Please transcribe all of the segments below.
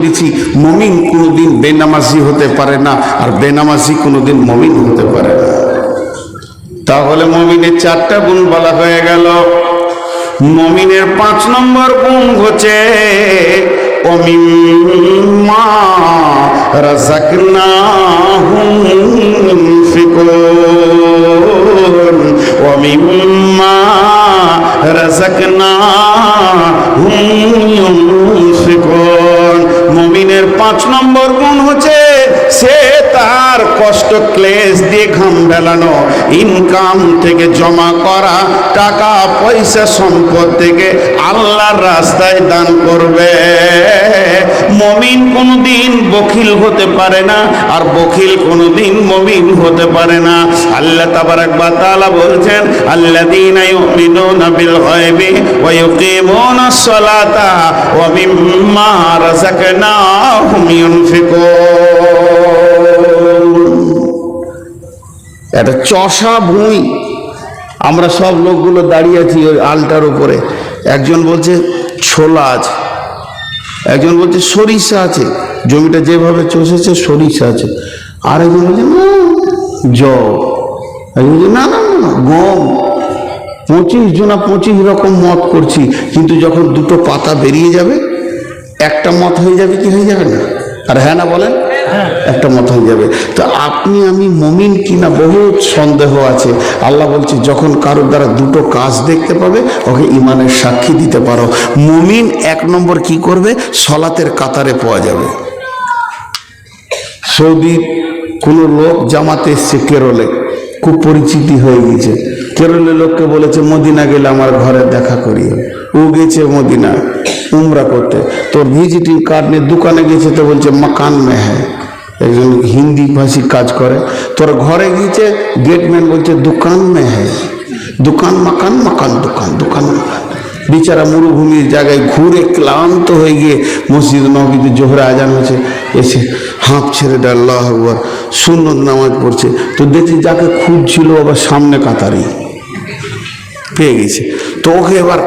বলেছি, মমিন কোনোদিন বেনামাজি হতে পারে না, আর বেনামাজি কোনোদিন মমিন হতে পারে না। তাহলে মমিনের চারটা গুণ বলা হয়ে গেল। মমিনের পাঁচ নম্বর গুণ হচ্ছে অমিমা রাজাকনাহুম ফিকুন অমিমা নম্বর হচ্ছে? সে তার কষ্ট ক্লেশ দিয়ে ঘাম বেলানো ইনকাম থেকে জমা করা টাকা পয়সা সম্পদ থেকে আল্লাহর রাস্তায় দান করবে। মমিন কোনোদিন বখিল হতে পারে না আর বখিল কোনোদিন মমিন হতে পারে না। আল্লাহ তাবারাক ওয়া তাআলা বলছেন, আল্লাযীনা ইউমিনুনা বিল গায়বি ওয়া ইউকিমুনাস সালাতা ওয়া মিম্মা রাযাকনাহুম ইউনফিকুন। একটা চষা ভুঁই। আমরা সব লোকগুলো দাঁড়িয়ে আছি ওই আলটার উপরে। একজন বলছে ছোলা আছে। একজন বলছে সরিষা আছে। জমিটা যেভাবে চষেছে সরিষা আছে। আর একজন বলছে না জব। একজন বলছে না না না, না গম। পঁচিশ জনা পঁচিশ রকম মত করছি কিন্তু যখন দুটো পাতা বেরিয়ে যাবে একটা মত হয়ে যাবে কি হয়ে যাবে না? আর হ্যাঁ না বলেন একটা মত হয়ে যাবে। তো আপনি, আমি মমিন কিনা বহুত সন্দেহ আছে। আল্লাহ বলছে, যখন কারোর দ্বারা দুটো কাজ দেখতে পাবে, ওকে ইমানের সাক্ষী দিতে পারো। মমিন এক নম্বর কি করবে? সলাতের কাতারে পাওয়া যাবে। সৌদির কোনো লোক জামাতে এসছে কেরলে, খুব পরিচিতি হয়ে গেছে। কেরলের লোককে বলেছে, মদিনা গেলে আমার ঘরে দেখা করিও। ও গেছে মদিনা উমরা করতে। তোর ভিজিটিং কার্ড নিয়ে দোকানে গেছে তো বলছে, মাকান মে হ্যাঁ একজন হিন্দি ভাষী কাজ করে। তোর ঘরে গিয়েছে, গেটম্যান বলছে, দোকান মে হ্যাঁ দোকান মাকান মাকান, দোকান দোকান, মাকান। বিচারা মরুভূমির জায়গায় ঘুরে ক্লান্ত হয়ে গিয়ে মসজিদ নবীতে জোহরা আজান হয়েছে। এসে হাঁপ ছেড়ে দেয় আল্লাহ আকবর সুন্নত নামাজ পড়ছে। তো দেখছি যাকে খুঁজছিল আবার সামনে কাতারি। পেয়ে গেছে। তো ওকে এবার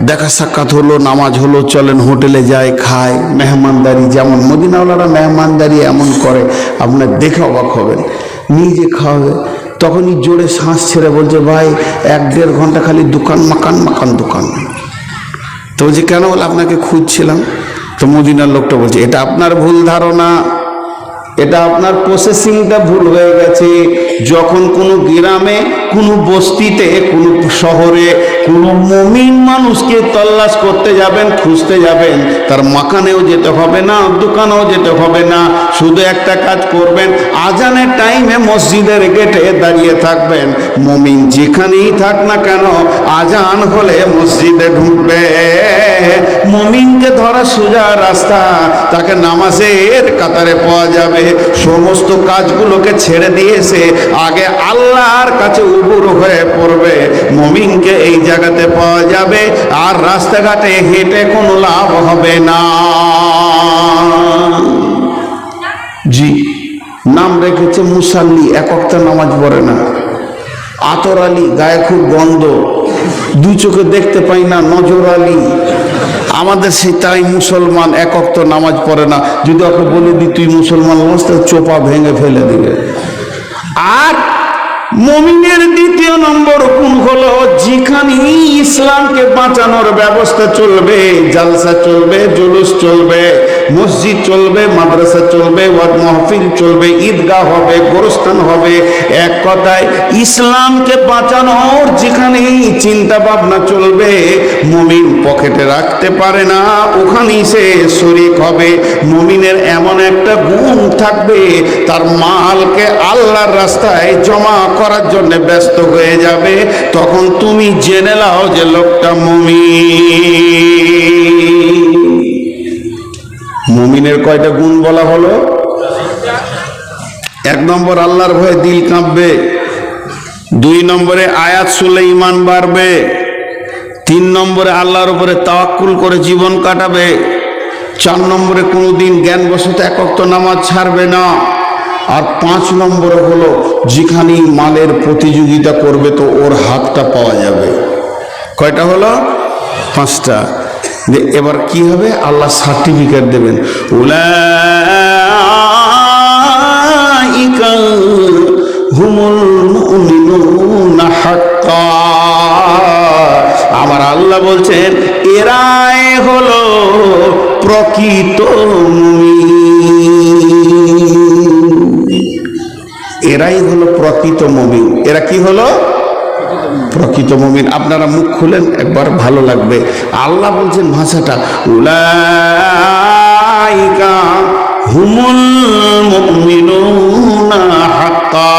দেখা সাক্ষাৎ হলো, নামাজ হলো, চলেন হোটেলে যায় খায় মেহমানদারি যেমন, মদিনাওয়ালারা মেহমানদারি এমন করে, আপনার দেখে অবাক হবেন। নিজে খাওয়াবে তখনই জোরে শ্বাস ছেড়ে বলছে, ভাই, এক দেড় ঘণ্টা খালি দোকান, মাকান মাকান, দোকান। তো বলছে, কেন বলে, আপনাকে খুঁজছিলাম? তো মদিনার লোকটা বলছে, এটা আপনার ভুল ধারণা। এটা আপনার প্রসেসিংটা ভুল হয়ে গেছে। যখন কোনো গ্রামে কোনো বস্তিতে, কোনো শহরে, কোনো মমিন মানুষকে তল্লাশ করতে যাবেন, খুঁজতে যাবেন, তার মাকানেও যেতে হবে না, দোকানেও যেতে হবে না, শুধু একটা কাজ করবেন, আজানের টাইমে মসজিদের গেটে দাঁড়িয়ে থাকবেন, মমিন যেখানেই থাক না কেন, আজান হলে মসজিদে ঢুকবে। মমিনকে ধরা সোজা রাস্তা, তাকে নামাজের কাতারে পাওয়া যাবে, সমস্ত কাজগুলোকে ছেড়ে দিয়েছে আগে আল্লাহর কাছে উবুর হয়ে পড়বে। মমিনকে এই জায়গাতে পাওয়া যাবে, আর রাস্তাঘাটে হেঁটে কোনো লাভ হবে না। জি, নাম রেখেছে মুসাল্লি, এক অক্তা নামাজ পড়ে না। আতর আলী, গায়ে খুব গন্ধ। দু চোখে দেখতে পাই না, নজর আলী। আমাদের সেই তাই মুসলমান এক অক্ত নামাজ পড়ে না। যদি ওকে বলে দি তুই মুসলমান হস চোপা ভেঙে ফেলে দিবে। আর মমিনের দ্বিতীয় নম্বর কোন হল যেখানে ইসলামকে বাঁচানোর ব্যবস্থা চলবে জালসা চলবে জুলুস চলবে। মসজিদ চলবে, মাদ্রাসা চলবে ওয়াদ মাহফিল চলবে, ঈদগাহ হবে, গোরস্থান হবে। এক কথায়, ইসলামকে বাঁচানোর যেখানেই চিন্তা ভাবনা চলবে, মুমিন পকেটে রাখতে পারে না, ওখানেই সে শরিক হবে। মুমিনের এমন একটা গুণ থাকবে, তার মালকে আল্লাহর রাস্তায় জমা করার জন্য ব্যস্ত হয়ে যাবে। তখন তুমি জেনে নাও যে লোকটা মুমিন। মুমিনের কয়টা গুণ বলা হলো? এক নম্বর, আল্লাহর ভয়ে দিল কাঁপবে। দুই নম্বরে, আয়াত শুনলে ইমান বাড়বে। তিন নম্বরে, আল্লাহর উপরে তাওয়াক্কুল করে জীবন কাটাবে। চার নম্বরে, কোনোদিন জ্ঞান বসতে একক্ত নামাজ ছাড়বে না। আর পাঁচ নম্বরে হলো, যেখানেই মালের প্রতিযোগিতা করবে তো ওর হাতটা পাওয়া যাবে। কয়টা হলো? পাঁচটা। এবার কি হবে? আল্লাহ সার্টিফিকেট দেবেন। আমার আল্লাহ বলছেন, এরাই হলো প্রকৃত এরাই হলো প্রকৃত মমিন। এরা কি হলো? প্রকৃত মমিন। আপনারা মুখ খুলেন, একবার ভালো লাগবে। আল্লাহ বলছেন, ভাষাটা, উলাইকা হুমুল মুমিনুনা হাক্কা।